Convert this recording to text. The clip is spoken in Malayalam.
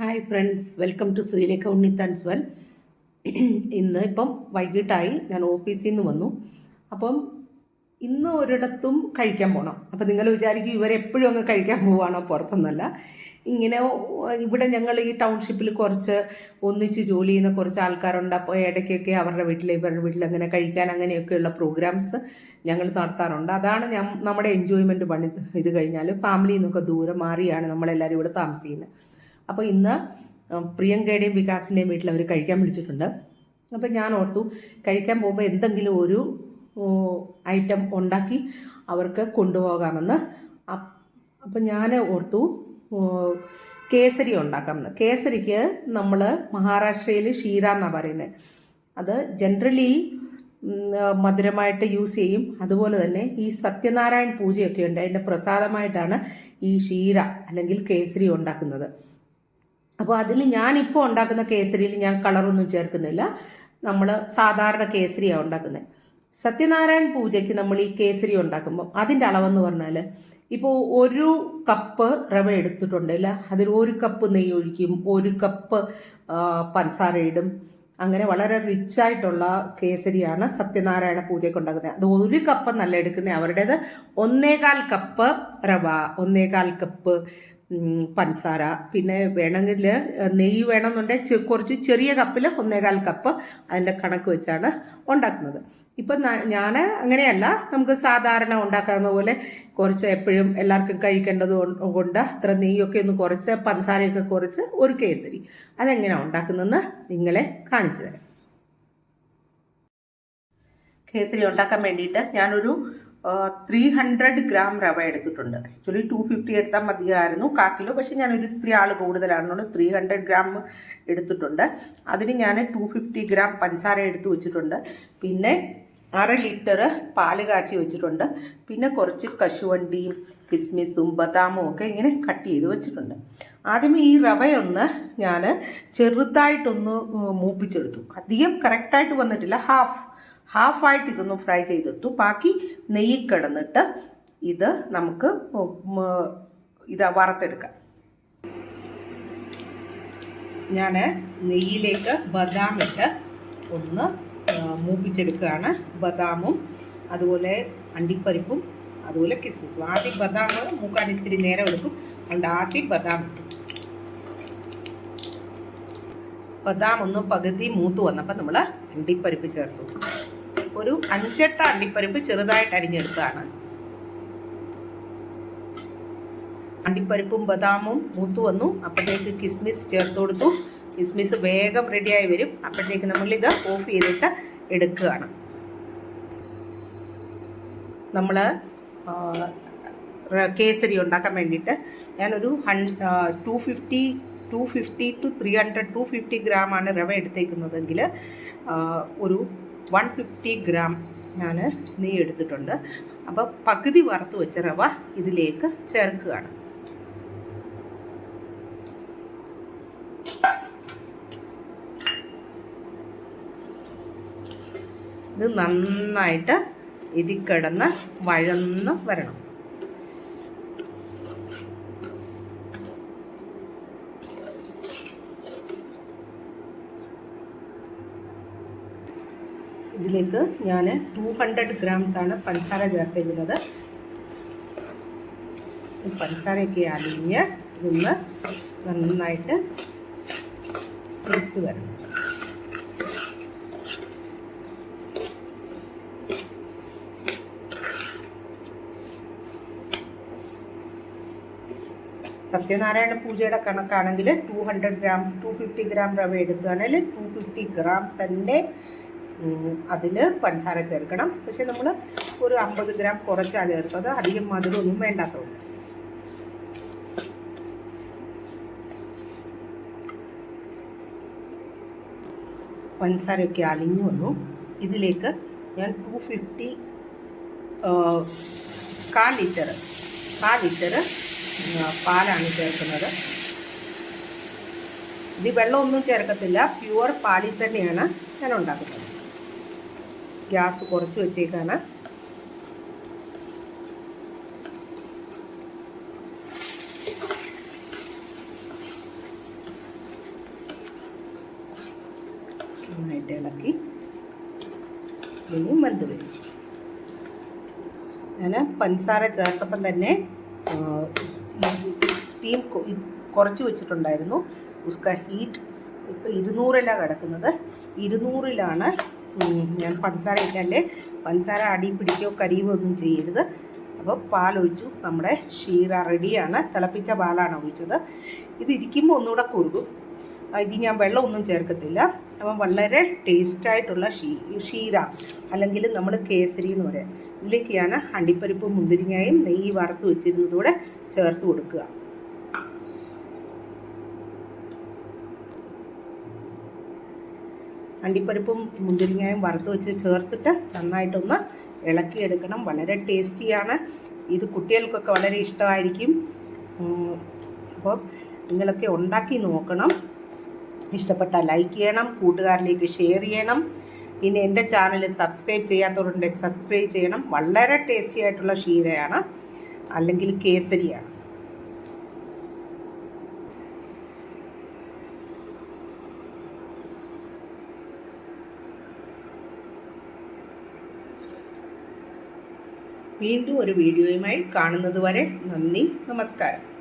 Hi friends welcome to Sreelekha Unnithan's well ഇന്ന് ഇപ്പം വൈകിട്ടായി ഞാൻ ഓഫീസിൽ നിന്ന് വന്നു. അപ്പം ഇന്ന് ഒരിടത്തും കഴിക്കാൻ പോകണം അപ്പം നിങ്ങൾ വിചാരിക്കും ഇവരെപ്പോഴും അങ്ങ് കഴിക്കാൻ പോവാണോ? പുറത്തൊന്നല്ല. ഇങ്ങനെ ഇവിടെ ഞങ്ങൾ ഈ ടൗൺഷിപ്പിൽ കുറച്ച് ഒന്നിച്ച് ജോലി ചെയ്യുന്ന കുറച്ച് ആൾക്കാരുണ്ട്. അപ്പോൾ ഇടയ്ക്കൊക്കെ അവരുടെ വീട്ടിൽ ഇവരുടെ വീട്ടിൽ അങ്ങനെ കഴിക്കാൻ അങ്ങനെയൊക്കെയുള്ള പ്രോഗ്രാംസ് ഞങ്ങൾ നടത്താറുണ്ട്. അതാണ് ഞാൻ നമ്മുടെ എൻജോയ്മെന്റ് പണി. ഇത് കഴിഞ്ഞാൽ ഫാമിലിയിൽ നിന്നൊക്കെ ദൂരം മാറിയാണ് നമ്മളെല്ലാവരും ഇവിടെ താമസിക്കുന്നത്. അപ്പോൾ ഇന്ന് പ്രിയങ്കയുടെയും വികാസിന്റെയും വീട്ടിൽ അവർ കഴിക്കാൻ വിളിച്ചിട്ടുണ്ട്. അപ്പോൾ ഞാൻ ഓർത്തു കഴിക്കാൻ പോകുമ്പോൾ എന്തെങ്കിലും ഒരു ഐറ്റം ഉണ്ടാക്കി അവർക്ക് കൊണ്ടുപോകാമെന്ന്. അപ്പം ഞാൻ ഓർത്തു കേസരി ഉണ്ടാക്കാമെന്ന് കേസരിക്ക് നമ്മൾ മഹാരാഷ്ട്രയിൽ ഷീര എന്നാണ് പറയുന്നത്. അത് ജനറലി മധുരമായിട്ട് യൂസ് ചെയ്യും. അതുപോലെ തന്നെ ഈ സത്യനാരായൺ പൂജയൊക്കെ ഉണ്ട്. അതിന്റെ പ്രസാദമായിട്ടാണ് ഈ ഷീര അല്ലെങ്കിൽ കേസരി ഉണ്ടാക്കുന്നത്. അപ്പോൾ അതിൽ ഞാനിപ്പോൾ ഉണ്ടാക്കുന്ന കേസരിയിൽ ഞാൻ കളറൊന്നും ചേർക്കുന്നില്ല. നമ്മൾ സാധാരണ കേസരിയാണ് ഉണ്ടാക്കുന്നത് സത്യനാരായണ പൂജയ്ക്ക് നമ്മൾ ഈ കേസരി ഉണ്ടാക്കുമ്പോൾ അതിന്റെ അളവെന്ന് പറഞ്ഞാൽ ഇപ്പോൾ ഒരു കപ്പ് റവ എടുത്തിട്ടുണ്ടല്ല അതിൽ ഒരു കപ്പ് നെയ്യ് ഒഴിക്കും ഒരു കപ്പ് പഞ്ചസാര ഇടും. അങ്ങനെ വളരെ റിച്ച് ആയിട്ടുള്ള കേസരിയാണ് സത്യനാരായണ പൂജയ്ക്ക് ഉണ്ടാക്കുന്നത്. അത് ഒരു കപ്പ് നല്ല എടുക്കുന്നത് അവരുടേത് ഒന്നേകാൽ കപ്പ് റവ ഒന്നേകാൽ കപ്പ് പഞ്ചസാര പിന്നെ വേണമെങ്കിൽ നെയ്യ് വേണമെന്നുണ്ടെങ്കിൽ കുറച്ച് ചെറിയ കപ്പിൽ ഒന്നേകാൽ കപ്പ് അതിന്റെ കണക്ക് വെച്ചാണ് ഉണ്ടാക്കുന്നത്. ഇപ്പം ഞാൻ അങ്ങനെയല്ല നമുക്ക് സാധാരണ ഉണ്ടാക്കാവുന്ന പോലെ കുറച്ച് എപ്പോഴും എല്ലാവർക്കും കഴിക്കേണ്ടത് കൊണ്ട് അത്ര നെയ്യൊക്കെ ഒന്ന് കുറച്ച് പഞ്ചസാരയൊക്കെ കുറച്ച് ഒരു കേസരി. അതെങ്ങനെയാണ് ഉണ്ടാക്കുന്നതെന്ന് നിങ്ങളെ കാണിച്ചു തരാം. കേസരി ഉണ്ടാക്കാൻ വേണ്ടിയിട്ട് ഞാനൊരു ത്രീ ഹൺഡ്രഡ് ഗ്രാം റവ എടുത്തിട്ടുണ്ട്. ആക്ച്വലി ടു ഫിഫ്റ്റി എടുത്താൽ മതിയായിരുന്നു. കാ കിലോ പക്ഷേ ഞാനൊരു ഇത്തിരി ആൾ കൂടുതലാണെന്നുണ്ട്. ത്രീ ഹൺഡ്രഡ് ഗ്രാം എടുത്തിട്ടുണ്ട്. അതിന് ഞാൻ ടു ഫിഫ്റ്റി ഗ്രാം പഞ്ചസാര എടുത്ത് വെച്ചിട്ടുണ്ട്. പിന്നെ അര ലിറ്റർ പാൽ കാച്ചി വെച്ചിട്ടുണ്ട്. പിന്നെ കുറച്ച് കശുവണ്ടിയും കിസ്മിസും ബദാമും ഒക്കെ ഇങ്ങനെ കട്ട് ചെയ്ത് വെച്ചിട്ടുണ്ട്. ആദ്യം ഈ റവയൊന്ന് ഞാൻ ചെറുതായിട്ടൊന്ന് മൂപ്പിച്ചെടുത്തു. അധികം കറക്റ്റായിട്ട് വന്നിട്ടില്ല. ഹാഫ് ഹാഫായിട്ട് ഇതൊന്ന് ഫ്രൈ ചെയ്തെടുത്തു. ബാക്കി നെയ്യിൽ കിടന്നിട്ട് ഇത് നമുക്ക് ഇത് വറുത്തെടുക്കാം. ഞാൻ നെയ്യിലേക്ക് ബദാം ഇട്ട് ഒന്ന് മൂപ്പിച്ചെടുക്കുകയാണ്. ബദാമും അതുപോലെ അണ്ടിപ്പരിപ്പും അതുപോലെ കിസ്മിസും. ആദ്യം ബദാം മൂക്കാൻ ഇത്തിരി നേരം എടുക്കും. അതുകൊണ്ട് ആദ്യം ബദാം ഇട്ടു. ബദാം ഒന്ന് പകുതി മൂത്ത് വന്നപ്പോൾ നമ്മൾ അണ്ടിപ്പരിപ്പ് ചേർത്തു. ഒരു അഞ്ചെട്ട അണ്ടിപ്പരിപ്പ് ചെറുതായിട്ട് അരിഞ്ഞെടുത്താണ് അണ്ടിപ്പരിപ്പും ബദാമും മൂത്തു വന്നു. അപ്പോഴത്തേക്ക് കിസ്മിസ് ചേർത്ത് കൊടുത്തു. കിസ്മിസ് വേഗം റെഡിയായി വരും. അപ്പോഴത്തേക്ക് നമ്മളിത് ഓഫ് ചെയ്തിട്ട് എടുക്കുകയാണ്. നമ്മൾ കേസരി ഉണ്ടാക്കാൻ വേണ്ടിയിട്ട് ഞാനൊരു ഹൺ two fifty two fifty two three hundred two fifty ഗ്രാമാണ് റവ എടുത്തേക്കുന്നതെങ്കിൽ ഒരു വൺ ഫിഫ്റ്റി ഗ്രാം ഞാൻ നെയ്യ് എടുത്തിട്ടുണ്ട് അപ്പോൾ പകുതി വറുത്ത് വെച്ച റവ ഇതിലേക്ക് ചേർക്കുകയാണ്. ഇത് നന്നായിട്ട് ഇതിൽ കിടന്ന് വഴന്ന് വരണം. ഇതിലേക്ക് ഞാൻ ടു ഹൺഡ്രഡ് ഗ്രാംസ് ആണ് പഞ്ചസാര ചേർത്തിരുന്നത് പഞ്ചസാരയൊക്കെ അലിഞ്ഞ് ഇതൊന്ന് നന്നായിട്ട് തിരിച്ചു വരണം. സത്യനാരായണ പൂജയുടെ കണക്കാണെങ്കിൽ two hundred gram two fifty gram റവ എടുക്കുകയാണെങ്കിൽ ടു ഫിഫ്റ്റി ഗ്രാം തന്നെ അതിൽ പഞ്ചസാര ചേർക്കണം. പക്ഷെ നമ്മൾ ഒരു അമ്പത് ഗ്രാം കുറച്ചാണ് ചേർത്തത്. അധികം മധുരമൊന്നും വേണ്ടാത്തതുകൊണ്ട് പഞ്ചസാരയൊക്കെ അലിഞ്ഞു വന്നു. ഇതിലേക്ക് ഞാൻ ടു ഫിഫ്റ്റി കാൽ ലിറ്റർ കാൽ ലിറ്റർ പാലാണ് ചേർക്കുന്നത്. ഇത് വെള്ളമൊന്നും ചേർക്കത്തില്ല. പ്യുവർ പാലിൽ തന്നെയാണ് ഞാൻ ഉണ്ടാക്കുന്നത്. ഗ്യാസ് കുറച്ച് വെച്ചേക്കാണ്. നന്നായിട്ട് ഇളക്കി. ഇനിയും വെന്ത് വരും. ഞാൻ പഞ്ചസാര ചേർത്തപ്പം തന്നെ സ്റ്റീം കുറച്ച് വെച്ചിട്ടുണ്ടായിരുന്നു. ഉസ്ക ഹീറ്റ് ഇപ്പോൾ ഇരുന്നൂറിലാണ് കിടക്കുന്നത്. ഇരുന്നൂറിലാണ് ഞാൻ പഞ്ചസാര ഇട്ടല്ലേ? പഞ്ചസാര അടി പിടിക്കുകയോ കരിയുകയോ ഒന്നും ചെയ്യരുത്. അപ്പോൾ പാലൊഴിച്ചു. നമ്മുടെ ഷീറ റെഡിയാണ്. തിളപ്പിച്ച പാലാണ് ഒഴിച്ചത്. ഇത് ഇരിക്കുമ്പോൾ ഒന്നുകൂടെ കുറുകും. ഇത് ഞാൻ വെള്ളമൊന്നും ചേർക്കത്തില്ല. അപ്പം വളരെ ടേസ്റ്റായിട്ടുള്ള ഷീ ഷീര അല്ലെങ്കിൽ നമ്മൾ കേസരി എന്ന് പറയാം. ഇതിലേക്കാണ് അണ്ടിപ്പരിപ്പും മുന്തിരിങ്ങയും നെയ്യ് വറുത്ത് വെച്ചിരുന്നതോടെ ചേർത്ത് കൊടുക്കുക. അണ്ടിപ്പരിപ്പും മുന്തിരിങ്ങയും വറുത്ത് വെച്ച് ചേർത്തിട്ട് നന്നായിട്ടൊന്ന് ഇളക്കിയെടുക്കണം. വളരെ ടേസ്റ്റിയാണ്. ഇത് കുട്ടികൾക്കൊക്കെ വളരെ ഇഷ്ടമായിരിക്കും. അപ്പോൾ നിങ്ങളൊക്കെ ഉണ്ടാക്കി നോക്കണം. ഇഷ്ടപ്പെട്ട ലൈക്ക് ചെയ്യണം കൂട്ടുകാരിലേക്ക് ഷെയർ ചെയ്യണം. പിന്നെ എന്റെ ചാനൽ സബ്സ്ക്രൈബ് ചെയ്യാത്തവരുണ്ടെങ്കിൽ സബ്സ്ക്രൈബ് ചെയ്യണം. വളരെ ടേസ്റ്റി ആയിട്ടുള്ള ക്ഷീരയാണ് അല്ലെങ്കിൽ കേസരിയാണ്. വീണ്ടും ഒരു വീഡിയോയുമായി കാണുന്നതുവരെ നന്ദി നമസ്കാരം.